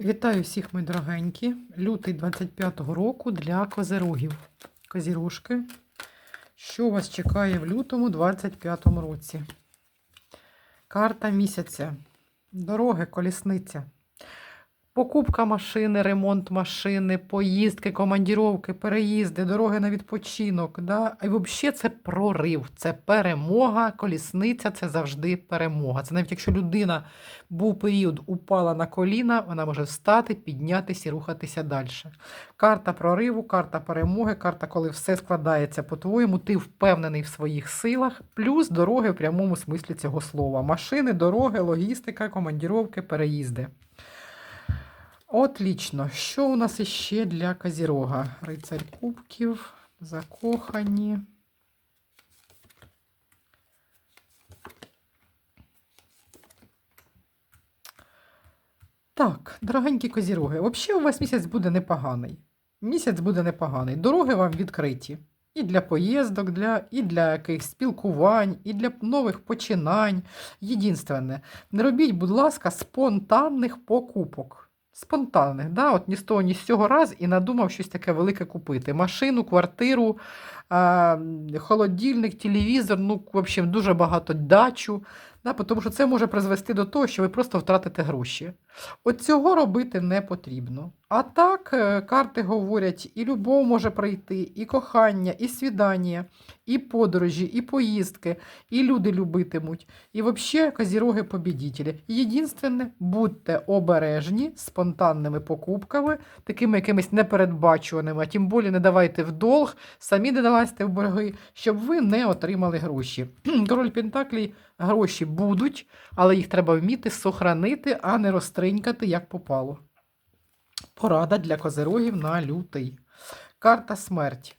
Вітаю всіх, мої дорогенькі. Лютий 25-го року для козирогів. Козірожки. Що вас чекає в лютому 25-му році? Карта місяця. Дороги, колісниця. Покупка машини, ремонт машини, поїздки, командіровки, переїзди, дороги на відпочинок. Да? І взагалі це прорив, це перемога, колісниця це завжди перемога. Це навіть якщо людина був період, упала на коліна, вона може встати, піднятися і рухатися далі. Карта прориву, карта перемоги, карта, коли все складається по-твоєму, ти впевнений в своїх силах, плюс дороги в прямому смислі цього слова. Машини, дороги, логістика, командіровки, переїзди. Отлично. Що у нас іще для Козірога? Рицарь кубків, закохані. Так, дорогенькі козіроги, взагалі у вас місяць буде непоганий. Місяць буде непоганий. Дороги вам відкриті. І для поїздок, для, і для якихось спілкувань, і для нових починань. Єдинственне, не робіть, будь ласка, спонтанних покупок. Спонтанних, да? от ні з того, ні з цього раз і надумав щось таке велике купити. Машину, квартиру, е холодильник, телевізор, ну, в общем, дуже багато дачу. Да? Тому що це може призвести до того, що ви просто втратите гроші. От цього робити не потрібно. А так, е, карти говорять, і любов може прийти, і кохання, і свідання, і подорожі, і поїздки, і люди любитимуть. І взагалі козіроги побідітелі. Єдинственне, будьте обережні спонтанними покупками, такими якимись непередбачуваними, а тим більше не давайте в долг, самі не давайте в борги, щоб ви не отримали гроші. Король Пентаклі гроші будуть, але їх треба вміти сохранити, а не розтринькати, як попало. Порада для козирогів на лютий. Карта смерть.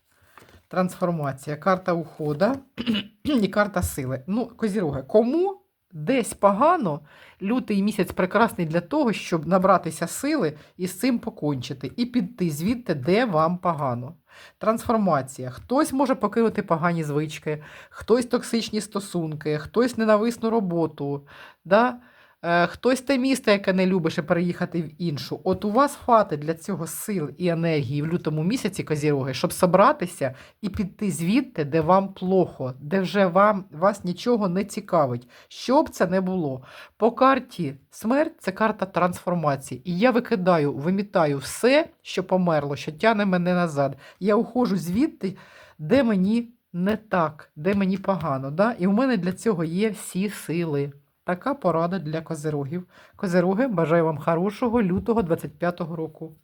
Трансформація, карта ухода і карта сили. Ну, козіроги, кому десь погано, лютий місяць прекрасний для того, щоб набратися сили і з цим покончити, і піти звідти, де вам погано. Трансформація. Хтось може покинути погані звички, хтось токсичні стосунки, хтось ненависну роботу. Да? Е, Хтось те місто, яке не любиш, і переїхати в іншу. От у вас хватить для цього сил і енергії в лютому місяці козіроги, щоб собратися і піти звідти, де вам плохо, де вже вам вас нічого не цікавить. Що б це не було. По карті смерть це карта трансформації. І я викидаю, вимітаю все, що померло, що тяне мене назад. Я уходжу звідти, де мені не так, де мені погано. Да? І в мене для цього є всі сили. Така порада для козирогів. Козироги, бажаю вам хорошого лютого 25-го року.